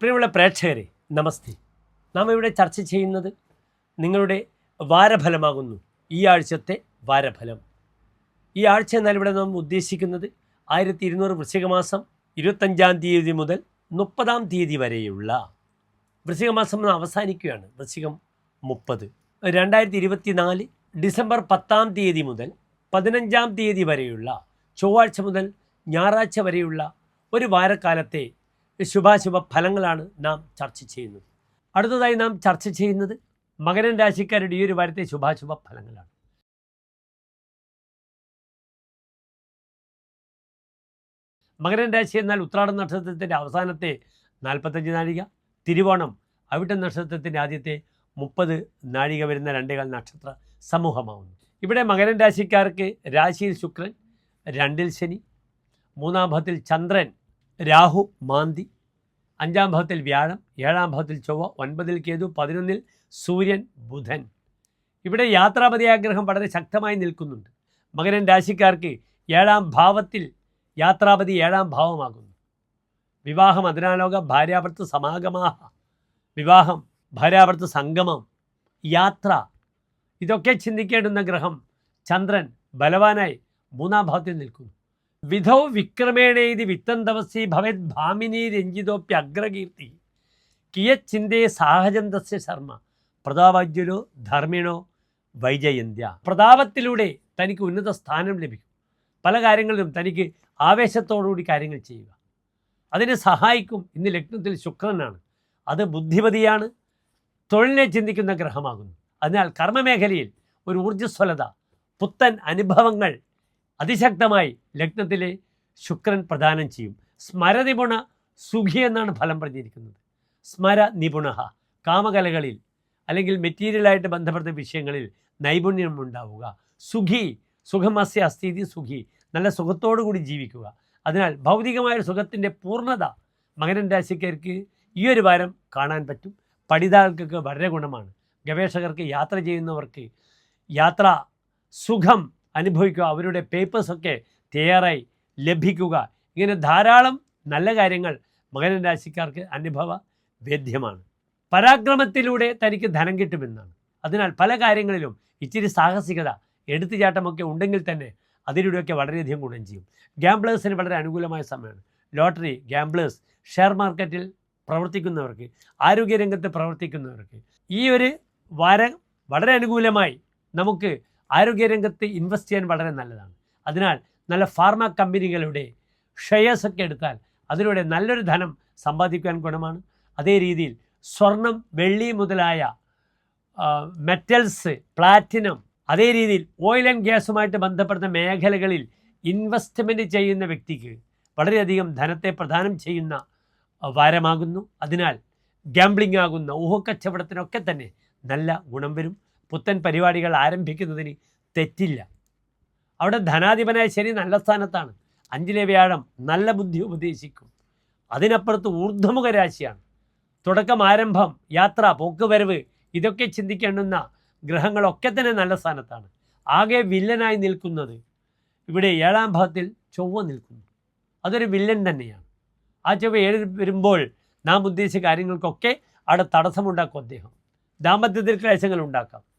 പ്രിയമുള്ള പ്രേക്ഷകരെ നമസ്തേ. നാം ഇവിടെ ചർച്ച ചെയ്യുന്നത് നിങ്ങളുടെ വാരഫലമാകുന്നു. ഈ ആഴ്ചത്തെ വാരഫലം. ഈ ആഴ്ച എന്നാൽ ഇവിടെ നാം ഉദ്ദേശിക്കുന്നത് ആയിരത്തി ഇരുന്നൂറ് വൃശ്ചികമാസം ഇരുപത്തഞ്ചാം തീയതി മുതൽ മുപ്പതാം തീയതി വരെയുള്ള വൃശ്ചികമാസം അവസാനിക്കുകയാണ്. വൃശ്ചികം മുപ്പത്. രണ്ടായിരത്തി ഇരുപത്തി നാല് ഡിസംബർ പത്താം തീയതി മുതൽ പതിനഞ്ചാം തീയതി വരെയുള്ള ചൊവ്വാഴ്ച മുതൽ ഞായറാഴ്ച വരെയുള്ള ഒരു വാരക്കാലത്തെ ശുഭാശുഭ ഫലങ്ങളാണ് നാം ചർച്ച ചെയ്യുന്നത്. അടുത്തതായി നാം ചർച്ച ചെയ്യുന്നത് മകരൻ രാശിക്കാരുടെ ഈ ഒരു വാരത്തെ ശുഭാശുഭ ഫലങ്ങളാണ്. മകരൻ രാശി എന്നാൽ ഉത്രാട നക്ഷത്രത്തിന്റെ അവസാനത്തെ നാൽപ്പത്തഞ്ച് നാഴിക തിരുവോണം അവിട്ട നക്ഷത്രത്തിന്റെ ആദ്യത്തെ മുപ്പത് നാഴിക വരുന്ന രണ്ടേകാൽ നക്ഷത്ര സമൂഹമാവുന്നു. ഇവിടെ മകരൻ രാശിക്കാർക്ക് രാശിയിൽ ശുക്രൻ രണ്ടിൽ ശനി മൂന്നാം ഭാവത്തിൽ ചന്ദ്രൻ രാഹു മാന്തി. അഞ്ചാം ഭാവത്തിൽ വ്യാഴം ഏഴാം ഭാവത്തിൽ ചൊവ്വ ഒൻപതിൽ കേതു പതിനൊന്നിൽ സൂര്യൻ ബുധൻ. ഇവിടെ യാത്രാപതിയാഗ്രഹം വളരെ ശക്തമായി നിൽക്കുന്നുണ്ട്. മകരൻ രാശിക്കാർക്ക് ഏഴാം ഭാവത്തിൽ യാത്രാപതി ഏഴാം ഭാവമാകുന്നു. വിവാഹം അതിനാലോക ഭാര്യാഭർത്ത് സമാഗമാഹ. വിവാഹം ഭാര്യാഭർത്ത് സംഗമം യാത്ര. ഇതൊക്കെ ചിന്തിക്കേണ്ടുന്ന ഗ്രഹം ചന്ദ്രൻ ബലവാനായി മൂന്നാം ഭാവത്തിൽ നിൽക്കുന്നു. വിധൗ വിക്രമേണേതി വിത്തന്തവസി ഭവത് ഭാമിനി രഞ്ജിതോപ്യഗ്രകീർത്തി കിയത് ചിന്തേ സാഹജം തസ്യ ശർമ്മ. പ്രതാപജ്വലോ ധർമ്മിണോ വൈജയന്ത്യ. പ്രതാപത്തിലൂടെ തനിക്ക് ഉന്നത സ്ഥാനം ലഭിക്കും. പല കാര്യങ്ങളിലും തനിക്ക് ആവേശത്തോടുകൂടി കാര്യങ്ങൾ ചെയ്യുക. അതിനെ സഹായിക്കും. ഇന്ന് ലഗ്നത്തിൽ ശുക്രനാണ്. അത് ബുദ്ധിപതിയാണ്. തൊഴിലിനെ ചിന്തിക്കുന്ന ഗ്രഹമാകുന്നു. അതിനാൽ കർമ്മമേഖലയിൽ ഒരു ഊർജസ്വലത പുത്തൻ അനുഭവങ്ങൾ അതിശക്തമായി ലഗ്നത്തിലെ ശുക്രൻ പ്രദാനം ചെയ്യും. സ്മരനിപുണ സുഖി എന്നാണ് ഫലം പറഞ്ഞിരിക്കുന്നത്. സ്മര നിപുണ കാമകലകളിൽ അല്ലെങ്കിൽ മെറ്റീരിയലായിട്ട് ബന്ധപ്പെട്ട വിഷയങ്ങളിൽ നൈപുണ്യം ഉണ്ടാവുക. സുഖി സുഖമസ്യ അസ്ഥിതി സുഖി നല്ല സുഖത്തോടു കൂടി ജീവിക്കുക. അതിനാൽ ഭൗതികമായ സുഖത്തിന്റെ പൂർണത മകരൻ രാശിക്കാർക്ക് ഈ ഒരു വാരം കാണാൻ പറ്റും. പഠിതാക്കൾക്ക് വളരെ ഗുണമാണ്. ഗവേഷകർക്ക് യാത്ര ചെയ്യുന്നവർക്ക് യാത്ര സുഖം അനുഭവിക്കുക. അവരുടെ പേപ്പേഴ്സൊക്കെ തയ്യാറായി ലഭിക്കുക. ഇങ്ങനെ ധാരാളം നല്ല കാര്യങ്ങൾ മകരൻ രാശിക്കാർക്ക് അനുഭവ വേദ്യമാണ്. പരാക്രമത്തിലൂടെ തനിക്ക് ധനം കിട്ടുമെന്നാണ്. അതിനാൽ പല കാര്യങ്ങളിലും ഇച്ചിരി സാഹസികത എടുത്തുചാട്ടമൊക്കെ ഉണ്ടെങ്കിൽ തന്നെ അതിലൂടെയൊക്കെ വളരെയധികം ഗുണം ചെയ്യും. ഗാംബ്ലേഴ്സിന് വളരെ അനുകൂലമായ സമയമാണ്. ലോട്ടറി ഗാംബ്ലേഴ്സ് ഷെയർ മാർക്കറ്റിൽ പ്രവർത്തിക്കുന്നവർക്ക് ആരോഗ്യരംഗത്ത് പ്രവർത്തിക്കുന്നവർക്ക് ഈ ഒരു വാരം വളരെ അനുകൂലമായി നമുക്ക് ആരോഗ്യരംഗത്ത് ഇൻവെസ്റ്റ് ചെയ്യാൻ വളരെ നല്ലതാണ്. അതിനാൽ നല്ല ഫാർമ കമ്പനികളുടെ ഷെയർസ് ഒക്കെ എടുത്താൽ അതിലൂടെ നല്ലൊരു ധനം സമ്പാദിക്കാൻ ഗുണമാണ്. അതേ രീതിയിൽ സ്വർണം വെള്ളി മുതലായ മെറ്റൽസ് പ്ലാറ്റിനം അതേ രീതിയിൽ ഓയിൽ ആൻഡ് ഗ്യാസുമായിട്ട് ബന്ധപ്പെടുന്ന മേഖലകളിൽ ഇൻവെസ്റ്റ്മെന്റ് ചെയ്യുന്ന വ്യക്തിക്ക് വളരെയധികം ധനത്തെ പ്രദാനം ചെയ്യുന്ന വാരമാകുന്നു. അതിനാൽ ഗാംബ്ലിംഗ് ആകുന്ന ഊഹക്കച്ചവടത്തിനൊക്കെ തന്നെ നല്ല ഗുണം വരും. പുത്തൻ പരിപാടികൾ ആരംഭിക്കുന്നതിന് തെറ്റില്ല. അവിടെ ധനാധിപനായ ശനി നല്ല സ്ഥാനത്താണ്. അഞ്ചിലെ വ്യാഴം നല്ല ബുദ്ധി ഉപദേശിക്കും. അതിനപ്പുറത്ത് ഊർധ്വമുഖ രാശിയാണ്. തുടക്കം ആരംഭം യാത്ര പോക്കുവരവ് ഇതൊക്കെ ചിന്തിക്കേണ്ടുന്ന ഗ്രഹങ്ങളൊക്കെ തന്നെ നല്ല സ്ഥാനത്താണ്. ആകെ വില്ലനായി നിൽക്കുന്നത് ഇവിടെ ഏഴാം ഭാഗത്തിൽ ചൊവ്വ നിൽക്കുന്നു. അതൊരു വില്ലൻ തന്നെയാണ്. ആ ചൊവ്വ ഏഴ് വരുമ്പോൾ നാം ഉദ്ദേശിച്ച കാര്യങ്ങൾക്കൊക്കെ അവിടെ തടസ്സമുണ്ടാക്കും അദ്ദേഹം. ദാമ്പത്യത്തിൽ ക്ലേശങ്ങൾ ഉണ്ടാക്കാം.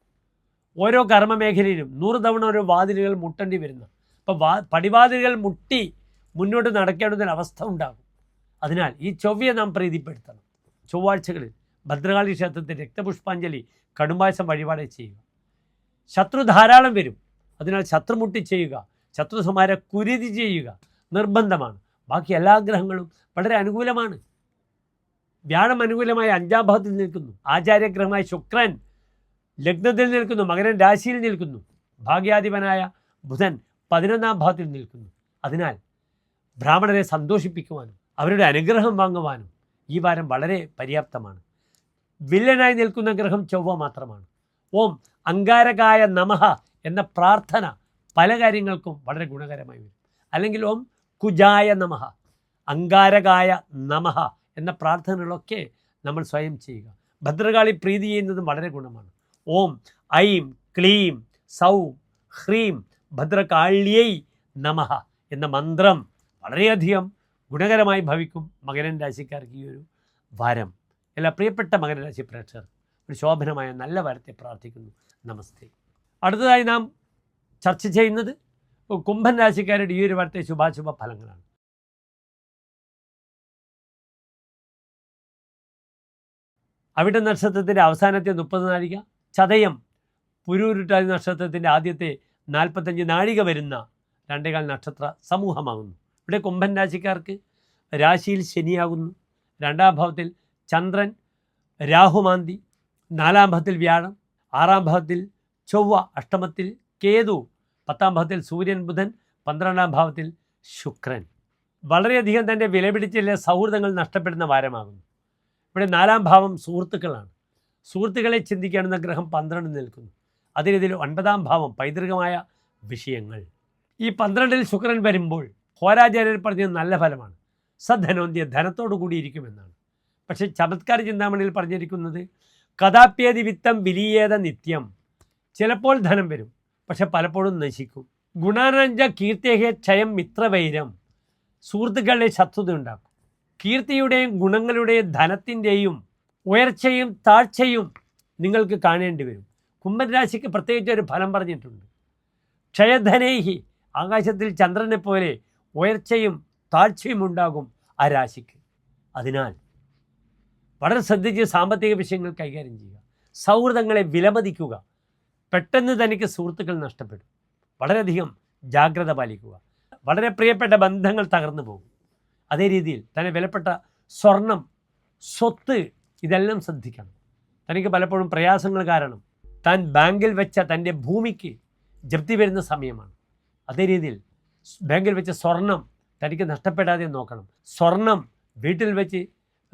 ഓരോ കർമ്മ മേഖലയിലും നൂറ് തവണ ഓരോ വാതിലുകൾ മുട്ടേണ്ടി വരുന്നു. അപ്പോൾ വാ പടിവാതിലുകൾ മുട്ടി മുന്നോട്ട് നടക്കേണ്ടുന്ന അവസ്ഥ ഉണ്ടാകും. അതിനാൽ ഈ ചൊവ്വയെ നാം പ്രീതിപ്പെടുത്തണം. ചൊവ്വാഴ്ചകളിൽ ഭദ്രകാളി ക്ഷേത്രത്തിൽ രക്തപുഷ്പാഞ്ജലി കടുംബായസം വഴിപാട് ചെയ്യുക. ശത്രു ധാരാളം വരും. അതിനാൽ ശത്രുമുട്ടി ചെയ്യുക ശത്രു സംഹാര കുരുതി ചെയ്യുക നിർബന്ധമാണ്. ബാക്കി എല്ലാ ഗ്രഹങ്ങളും വളരെ അനുകൂലമാണ്. വ്യാഴം അനുകൂലമായി അഞ്ചാം ഭാവത്തിൽ നിൽക്കുന്നു. ആചാര്യഗ്രഹമായ ശുക്രൻ ലഗ്നത്തിൽ നിൽക്കുന്നു മകരൻ രാശിയിൽ നിൽക്കുന്നു ഭാഗ്യാധിപനായ ബുധൻ പതിനൊന്നാം ഭാവത്തിൽ നിൽക്കുന്നു. അതിനാൽ ബ്രാഹ്മണരെ സന്തോഷിപ്പിക്കുവാനും അവരുടെ അനുഗ്രഹം വാങ്ങുവാനും ഈ വാരം വളരെ പര്യാപ്തമാണ്. വില്ലനായി നിൽക്കുന്ന ഗ്രഹം ചൊവ്വ മാത്രമാണ്. ഓം അങ്കാരകായ നമഹ എന്ന പ്രാർത്ഥന പല കാര്യങ്ങൾക്കും വളരെ ഗുണകരമായി വരും. അല്ലെങ്കിൽ ഓം കുജായ നമഹ അങ്കാരകായ നമഹ എന്ന പ്രാർത്ഥനകളൊക്കെ നമ്മൾ സ്വയം ചെയ്യുക. ഭദ്രകാളി പ്രീതി ചെയ്യുന്നതും വളരെ ഗുണമാണ്. ഓം ഐം ക്ലീം സൗം ഹ്രീം ഭദ്രകാള്യൈ നമഃ എന്ന മന്ത്രം വളരെയധികം ഗുണകരമായി ഭവിക്കും മകരൻ രാശിക്കാർക്ക് ഈ ഒരു വാരം. എല്ലാ പ്രിയപ്പെട്ട മകരരാശി പ്രേക്ഷകർ ഒരു ശോഭനമായ നല്ല വാരത്തെ പ്രാർത്ഥിക്കുന്നു. നമസ്തേ. അടുത്തതായി നാം ചർച്ച ചെയ്യുന്നത് കുംഭൻ രാശിക്കാരുടെ ഈ ഒരു വാരത്തെ ശുഭാശുഭ ഫലങ്ങളാണ്. അവിടെ നക്ഷത്രത്തിന്റെ അവസാനത്തെ മുപ്പത് നാഴിക ചതയം പുരൂരുട്ടാതി നക്ഷത്രത്തിന്റെ ആദ്യത്തെ നാൽപ്പത്തഞ്ച് നാഴിക വരുന്ന രണ്ടേകാൽ നക്ഷത്ര സമൂഹമാകുന്നു. ഇവിടെ കുംഭൻ രാശിക്കാർക്ക് രാശിയിൽ ശനിയാകുന്നു. രണ്ടാം ഭാവത്തിൽ ചന്ദ്രൻ രാഹുമാന്തി നാലാം ഭാവത്തിൽ വ്യാഴം ആറാം ഭാവത്തിൽ ചൊവ്വ അഷ്ടമത്തിൽ കേതു പത്താം ഭാവത്തിൽ സൂര്യൻ ബുധൻ പന്ത്രണ്ടാം ഭാവത്തിൽ ശുക്രൻ. വളരെയധികം തന്റെ വിലപിടിച്ചില്ല സൗഹൃദങ്ങൾ നഷ്ടപ്പെടുന്ന വാരമാകുന്നു. ഇവിടെ നാലാം ഭാവം സുഹൃത്തുക്കളാണ്. സുഹൃത്തുക്കളെ ചിന്തിക്കാനെന്ന ഗ്രഹം പന്ത്രണ്ട് നിൽക്കുന്നു. അതിനിതിൽ ഒൻപതാം ഭാവം പൈതൃകമായ വിഷയങ്ങൾ. ഈ പന്ത്രണ്ടിൽ ശുക്രൻ വരുമ്പോൾ ഹോരാചാര്യർ പറഞ്ഞ നല്ല ഫലമാണ്. സധനോന്ത്യ ധനത്തോടു കൂടിയിരിക്കുമെന്നാണ്. പക്ഷേ ചമത്കാര ചിന്താമണിയിൽ പറഞ്ഞിരിക്കുന്നത് കഥാപ്യേതി വിത്തം വിലീയേത നിത്യം. ചിലപ്പോൾ ധനം വരും പക്ഷെ പലപ്പോഴും നശിക്കും. ഗുണാനഞ്ച കീർത്തിയെ ക്ഷയം മിത്രവൈരം സുഹൃത്തുക്കളുടെ ശത്രുത ഉണ്ടാക്കും. കീർത്തിയുടെയും ഗുണങ്ങളുടെയും ധനത്തിന്റെയും ഉയർച്ചയും താഴ്ചയും നിങ്ങൾക്ക് കാണേണ്ടി വരും. കുംഭരാശിക്ക് പ്രത്യേകിച്ച് ഒരു ഫലം പറഞ്ഞിട്ടുണ്ട്. ക്ഷയധനേഹി ആകാശത്തിൽ ചന്ദ്രനെ പോലെ ഉയർച്ചയും താഴ്ചയും ഉണ്ടാകും ആ രാശിക്ക്. അതിനാൽ വളരെ ശ്രദ്ധിച്ച് സാമ്പത്തിക വിഷയങ്ങൾ കൈകാര്യം ചെയ്യുക. സൗഹൃദങ്ങളെ വിലമതിക്കുക. പെട്ടെന്ന് തനിക്ക് സുഹൃത്തുക്കൾ നഷ്ടപ്പെടും. വളരെയധികം ജാഗ്രത പാലിക്കുക. വളരെ പ്രിയപ്പെട്ട ബന്ധങ്ങൾ തകർന്നു പോകും. അതേ രീതിയിൽ തന്നെ വിലപ്പെട്ട സ്വർണം സ്വത്ത് ഇതെല്ലാം ശ്രദ്ധിക്കണം. തനിക്ക് പലപ്പോഴും പ്രയാസങ്ങൾ കാരണം താൻ ബാങ്കിൽ വെച്ച തന്റെ ഭൂമിക്ക് ജപ്തി വരുന്ന സമയമാണ്. അതേ രീതിയിൽ ബാങ്കിൽ വെച്ച സ്വർണം തനിക്ക് നഷ്ടപ്പെടാതെ നോക്കണം. സ്വർണം വീട്ടിൽ വെച്ച്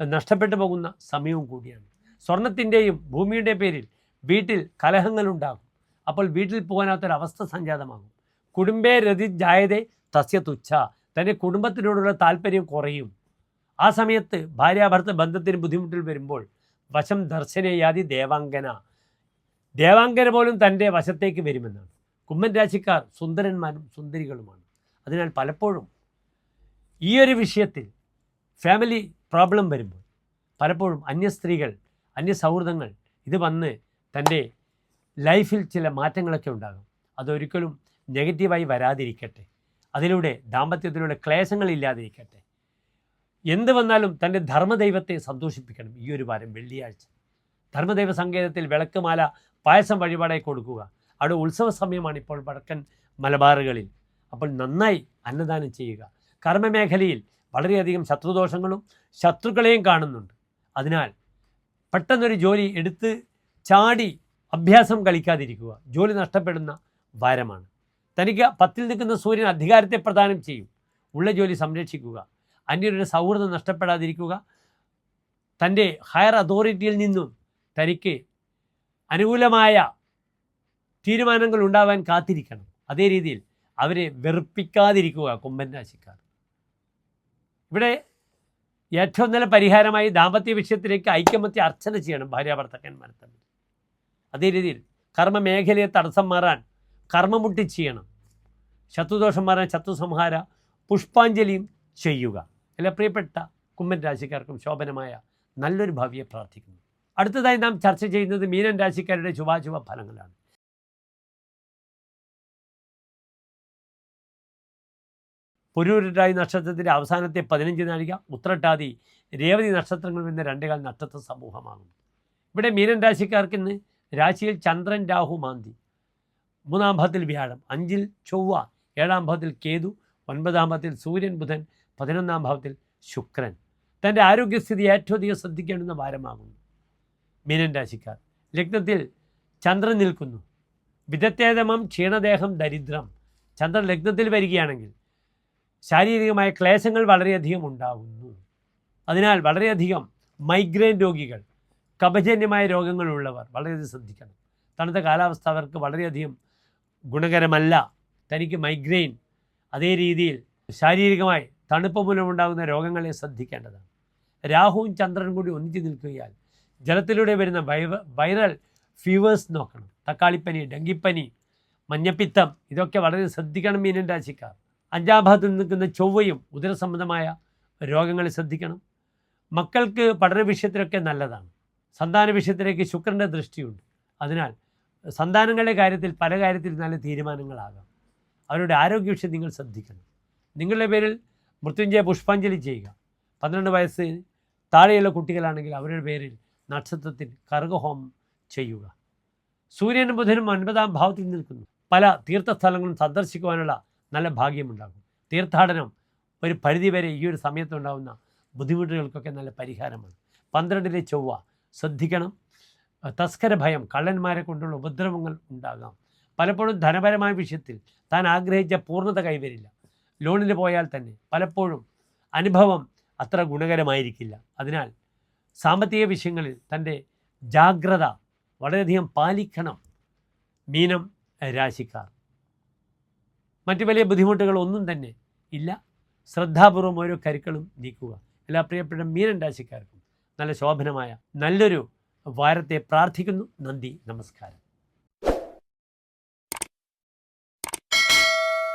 നഷ്ടപ്പെട്ടു പോകുന്ന സമയവും കൂടിയാണ്. സ്വർണത്തിന്റെയും ഭൂമിയുടെ പേരിൽ വീട്ടിൽ കലഹങ്ങളുണ്ടാകും. അപ്പോൾ വീട്ടിൽ പോകാനാത്തൊരവസ്ഥ സംജാതമാകും. കുടുംബേ രതി ജായതേ തസ്യ തുച്ഛ. തന്റെ കുടുംബത്തിനോടുള്ള താല്പര്യം കുറയും. ആ സമയത്ത് ഭാര്യാഭർത്ത ബന്ധത്തിന് ബുദ്ധിമുട്ടിൽ വരുമ്പോൾ വശം ദർശനയാതി ദേവാംഗന ദേവാംഗന പോലും തന്റെ വശത്തേക്ക് വരുമെന്നാണ്. കുമ്മൻ രാശിക്കാർ സുന്ദരന്മാരും സുന്ദരികളുമാണ്. അതിനാൽ പലപ്പോഴും ഈ ഒരു വിഷയത്തിൽ ഫാമിലി പ്രോബ്ലം വരുമ്പോൾ പലപ്പോഴും അന്യ സ്ത്രീകൾ അന്യ സൗഹൃദങ്ങൾ ഇത് വന്ന് തന്റെ ലൈഫിൽ ചില മാറ്റങ്ങളൊക്കെ ഉണ്ടാകും. അതൊരിക്കലും നെഗറ്റീവായി വരാതിരിക്കട്ടെ. അതിലൂടെ ദാമ്പത്യത്തിലൂടെ ക്ലേശങ്ങൾ ഇല്ലാതിരിക്കട്ടെ എന്ത് വന്നാലും തന്റെ ധർമ്മദൈവത്തെ സന്തോഷിപ്പിക്കണം. ഈ ഒരു വാരം വെള്ളിയാഴ്ച. ധർമ്മദൈവ സങ്കേതത്തിൽ വിളക്കുമാല പായസം വഴിപാടായി കൊടുക്കുക. അവിടെ ഉത്സവ സമയമാണ് ഇപ്പോൾ വടക്കൻ മലബാറുകളിൽ. അപ്പോൾ നന്നായി അന്നദാനം ചെയ്യുക. കർമ്മമേഖലയിൽ വളരെയധികം ശത്രുദോഷങ്ങളും ശത്രുക്കളെയും കാണുന്നുണ്ട്. അതിനാൽ പെട്ടെന്നൊരു ജോലി എടുത്ത് ചാടി അഭ്യാസം കളിക്കാതിരിക്കുക. ജോലി നഷ്ടപ്പെടുന്ന വാരമാണ്. തനിക്ക് പത്തിൽ നിൽക്കുന്ന സൂര്യൻ അധികാരത്തെ പ്രദാനം ചെയ്യും. ഉള്ള ജോലി സംരക്ഷിക്കുക. അന്യരുടെ സൗഹൃദം നഷ്ടപ്പെടാതിരിക്കുക. തന്റെ ഹയർ അതോറിറ്റിയിൽ നിന്നും തനിക്ക് അനുകൂലമായ തീരുമാനങ്ങൾ ഉണ്ടാവാൻ കാത്തിരിക്കണം. അതേ രീതിയിൽ അവരെ വെറുപ്പിക്കാതിരിക്കുക കുംഭൻ രാശിക്കാർ. ഇവിടെ ഏറ്റവും നല്ല പരിഹാരമായി ദാമ്പത്യ വിഷയത്തിലേക്ക് ഐക്യമത്യ അർച്ചന ചെയ്യണം ഭാര്യാഭർത്തക്കന്മാർ തമ്മിൽ. അതേ രീതിയിൽ കർമ്മ മേഖലയെ തടസ്സം മാറാൻ കർമ്മമുട്ടി ചെയ്യണം. ശത്രുദോഷം മാറാൻ ശത്രുസംഹാര പുഷ്പാഞ്ജലിയും ചെയ്യുക. എല്ലാ പ്രിയപ്പെട്ട കുമ്മൻ രാശിക്കാർക്കും ശോഭനമായ നല്ലൊരു ഭാവിയെ പ്രാർത്ഥിക്കുന്നു. അടുത്തതായി നാം ചർച്ച ചെയ്യുന്നത് മീനൻ രാശിക്കാരുടെ ശുഭാശുഭ ഫലങ്ങളാണ്. പുരൂരായി നക്ഷത്രത്തിന്റെ അവസാനത്തെ പതിനഞ്ച് നാഴിക ഉത്രട്ടാതി രേവതി നക്ഷത്രങ്ങൾ വരുന്ന രണ്ടേകാൽ നക്ഷത്ര സമൂഹമാകുന്നു. ഇവിടെ മീനൻ രാശിക്കാർക്ക് ഇന്ന് രാശിയിൽ ചന്ദ്രൻ രാഹു മാന്തി. മൂന്നാം ഭാവത്തിൽ വ്യാഴം അഞ്ചിൽ ചൊവ്വ ഏഴാം ഭാവത്തിൽ കേതു ഒൻപതാം ഭാവത്തിൽ സൂര്യൻ ബുധൻ പതിനൊന്നാം ഭാവത്തിൽ ശുക്രൻ തന്റെ ആരോഗ്യസ്ഥിതി ഏറ്റവും അധികം ശ്രദ്ധിക്കേണ്ടുന്ന ഭാരമാകുന്നു മീനൻ രാശിക്കാർ ലഗ്നത്തിൽ ചന്ദ്രൻ നിൽക്കുന്നു. വിദത്തേതമം ക്ഷീണദേഹം ദരിദ്രം. ചന്ദ്രൻ ലഗ്നത്തിൽ വരികയാണെങ്കിൽ ശാരീരികമായ ക്ലേശങ്ങൾ വളരെയധികം ഉണ്ടാകുന്നു. അതിനാൽ വളരെയധികം മൈഗ്രെയിൻ രോഗികൾ കപജന്യമായ രോഗങ്ങളുള്ളവർ വളരെയധികം ശ്രദ്ധിക്കണം. തണുത്ത കാലാവസ്ഥ അവർക്ക് വളരെയധികം ഗുണകരമല്ല. തനിക്ക് മൈഗ്രെയിൻ അതേ രീതിയിൽ ശാരീരികമായി തണുപ്പ് മൂലമുണ്ടാകുന്ന രോഗങ്ങളെ ശ്രദ്ധിക്കേണ്ടതാണ്. രാഹുവും ചന്ദ്രനും കൂടി ഒന്നിച്ചു നിൽക്കുകയാൽ ജലത്തിലൂടെ വരുന്ന വൈറ വൈറൽ ഫീവേഴ്സ് നോക്കണം. തക്കാളിപ്പനി ഡെങ്കിപ്പനി മഞ്ഞപ്പിത്തം ഇതൊക്കെ വളരെ ശ്രദ്ധിക്കണം മീനൻ രാശിക്കാർ. അഞ്ചാം ഭാഗത്ത് നിൽക്കുന്ന ചൊവ്വയും ഉദരസംബന്ധമായ രോഗങ്ങളെ ശ്രദ്ധിക്കണം. മക്കൾക്ക് പഠന വിഷയത്തിലൊക്കെ നല്ലതാണ്. സന്താന വിഷയത്തിലേക്ക് ശുക്രന്റെ ദൃഷ്ടിയുണ്ട്. അതിനാൽ സന്താനങ്ങളുടെ കാര്യത്തിൽ പല കാര്യത്തിൽ നല്ല തീരുമാനങ്ങളാകാം. അവരുടെ ആരോഗ്യ വിഷയം നിങ്ങൾ ശ്രദ്ധിക്കണം. നിങ്ങളുടെ പേരിൽ മൃത്യുഞ്ജയ പുഷ്പാഞ്ജലി ചെയ്യുക. പന്ത്രണ്ട് വയസ്സ് താഴെയുള്ള കുട്ടികളാണെങ്കിൽ അവരുടെ പേരിൽ നക്ഷത്രത്തിൽ കർഗഹോമം ചെയ്യുക. സൂര്യനും ബുധനും ഒൻപതാം ഭാവത്തിൽ നിൽക്കുന്നു. പല തീർത്ഥസ്ഥലങ്ങളും സന്ദർശിക്കുവാനുള്ള നല്ല ഭാഗ്യമുണ്ടാകും. തീർത്ഥാടനം ഒരു പരിധിവരെ ഈ ഒരു സമയത്തുണ്ടാകുന്ന ബുദ്ധിമുട്ടുകൾക്കൊക്കെ നല്ല പരിഹാരമാണ്. പന്ത്രണ്ടിലെ ചൊവ്വ ശ്രദ്ധിക്കണം. തസ്കര ഭയം കള്ളന്മാരെ കൊണ്ടുള്ള ഉപദ്രവങ്ങൾ ഉണ്ടാകാം. പലപ്പോഴും ധനപരമായ വിഷയത്തിൽ താൻ ആഗ്രഹിച്ച പൂർണത കൈവരില്ല. ലോണിന് പോയാൽ തന്നെ പലപ്പോഴും അനുഭവം അത്ര ഗുണകരമായിരിക്കില്ല. അതിനാൽ സാമ്പത്തിക വിഷയങ്ങളിൽ തന്റെ ജാഗ്രത വളരെയധികം പാലിക്കണം മീനം രാശിക്കാർ. മറ്റു വലിയ ബുദ്ധിമുട്ടുകൾ ഒന്നും തന്നെ ഇല്ല. ശ്രദ്ധാപൂർവം ഓരോ കരുക്കളും നീക്കുക. എല്ലാ പ്രിയപ്പെട്ട മീനൻ രാശിക്കാർക്കും നല്ല ശോഭനമായ നല്ലൊരു വാരത്തെ പ്രാർത്ഥിക്കുന്നു. നന്ദി നമസ്കാരം.